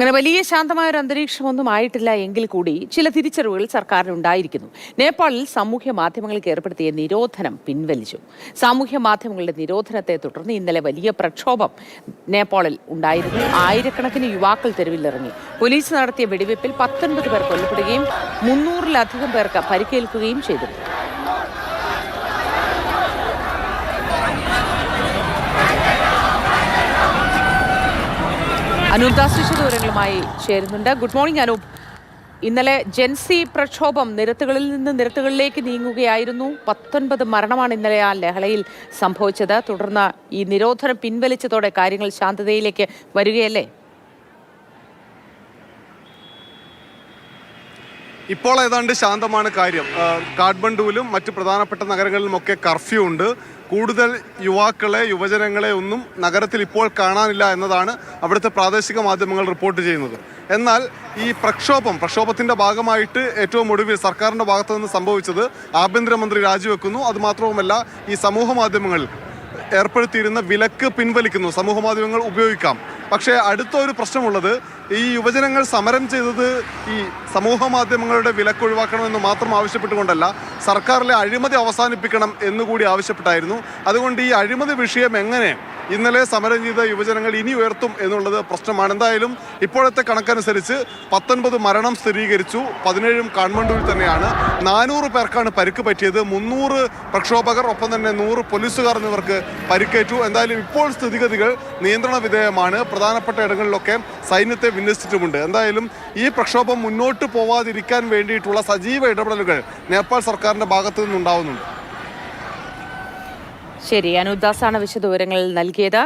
അങ്ങനെ വലിയ ശാന്തമായ ഒരു അന്തരീക്ഷമൊന്നും ആയിട്ടില്ല എങ്കിൽ കൂടി ചില തിരിച്ചറിവുകൾ സർക്കാരിന് ഉണ്ടായിരിക്കുന്നു നേപ്പാളിൽ സാമൂഹ്യ മാധ്യമങ്ങൾക്ക് ഏർപ്പെടുത്തിയ നിരോധനം പിൻവലിച്ചു. സാമൂഹ്യ മാധ്യമങ്ങളുടെ നിരോധനത്തെ തുടർന്ന് ഇന്നലെ വലിയ പ്രക്ഷോഭം നേപ്പാളിൽ ഉണ്ടായിരുന്നു. ആയിരക്കണക്കിന് യുവാക്കൾ തെരുവിലിറങ്ങി. പോലീസ് നടത്തിയ വെടിവയ്പിൽ പത്തൊൻപത് പേർ കൊല്ലപ്പെടുകയും മുന്നൂറിലധികം പേർക്ക് പരിക്കേൽക്കുകയും ചെയ്തിരുന്നു. അനൂപ് ദാസ് ചേരുന്നുണ്ട്. Good morning Anoop. ഇന്നലെ ജെൻസി പ്രക്ഷോഭം നിരത്തുകളിൽ നിന്ന് നിരത്തുകളിലേക്ക് നീങ്ങുകയായിരുന്നു. പത്തൊൻപത് മരണമാണ് ഇന്നലെ ആ ലഹളയിൽ സംഭവിച്ചത്. തുടർന്ന് ഈ നിരോധനം പിൻവലിച്ചതോടെ കാര്യങ്ങൾ ശാന്തതയിലേക്ക് വരികയല്ലേ? ഇപ്പോൾ ഏതാണ്ട് ശാന്തമാണ് കാര്യം. കാഠ്മണ്ഡുവിലും മറ്റ് പ്രധാനപ്പെട്ട നഗരങ്ങളിലുമൊക്കെ കർഫ്യൂ ഉണ്ട്. കൂടുതൽ യുവാക്കളെ യുവജനങ്ങളെ ഒന്നും നഗരത്തിൽ ഇപ്പോൾ കാണാനില്ല എന്നതാണ് അവിടുത്തെ പ്രാദേശിക മാധ്യമങ്ങൾ റിപ്പോർട്ട് ചെയ്യുന്നത്. എന്നാൽ ഈ പ്രക്ഷോഭം പ്രക്ഷോഭത്തിന്റെ ഭാഗമായിട്ട് ഏറ്റവും ഒടുവിൽ സർക്കാരിന്റെ ഭാഗത്തു നിന്ന് സംഭവിച്ചത് ആഭ്യന്തരമന്ത്രി രാജിവെക്കുന്നു. അതുമാത്രവുമല്ല ഈ സമൂഹ മാധ്യമങ്ങൾ ഏർപ്പെടുത്തിയിരുന്ന വിലക്ക് പിൻവലിക്കുന്നു. സമൂഹ മാധ്യമങ്ങൾ ഉപയോഗിക്കാം. പക്ഷേ അടുത്ത ഒരു പ്രശ്നമുള്ളത് ഈ യുവജനങ്ങൾ സമരം ചെയ്തത് ഈ സമൂഹ മാധ്യമങ്ങളുടെ വിലക്ക് ഒഴിവാക്കണമെന്ന് മാത്രം ആവശ്യപ്പെട്ടുകൊണ്ടല്ല സർക്കാരിലെ അഴിമതി അവസാനിപ്പിക്കണം എന്നുകൂടി ആവശ്യപ്പെട്ടായിരുന്നു. അതുകൊണ്ട് ഈ അഴിമതി വിഷയം എങ്ങനെ ഇന്നലെ സമരം ചെയ്ത യുവജനങ്ങൾ ഇനി ഉയർത്തും എന്നുള്ളത് പ്രശ്നമാണ്. എന്തായാലും ഇപ്പോഴത്തെ കണക്കനുസരിച്ച് പത്തൊൻപത് മരണം സ്ഥിരീകരിച്ചു. പതിനേഴും കാൺമണ്ടൂരിൽ തന്നെയാണ്. നാനൂറ് പേർക്കാണ് പരിക്ക് പറ്റിയത്. മുന്നൂറ് പ്രക്ഷോഭകർ ഒപ്പം തന്നെ നൂറ് പോലീസുകാർ എന്നിവർക്ക് പരിക്കേറ്റു. എന്തായാലും ഇപ്പോൾ സ്ഥിതിഗതികൾ നിയന്ത്രണ വിധേയമാണ്. പ്രധാനപ്പെട്ട ഇടങ്ങളിലൊക്കെ സൈന്യത്തെ വിന്യസിച്ചിട്ടുമുണ്ട്. എന്തായാലും ഈ പ്രക്ഷോഭം മുന്നോട്ട് പോവാതിരിക്കാൻ വേണ്ടിയിട്ടുള്ള സജീവ ഇടപെടലുകൾ നേപ്പാൾ സർക്കാരിന്റെ ഭാഗത്തു നിന്നുണ്ടാവുന്നുണ്ട്. ശരി അനുദാസാണ് ദാസാണ് വിശദവിവരങ്ങൾ നൽകിയത്.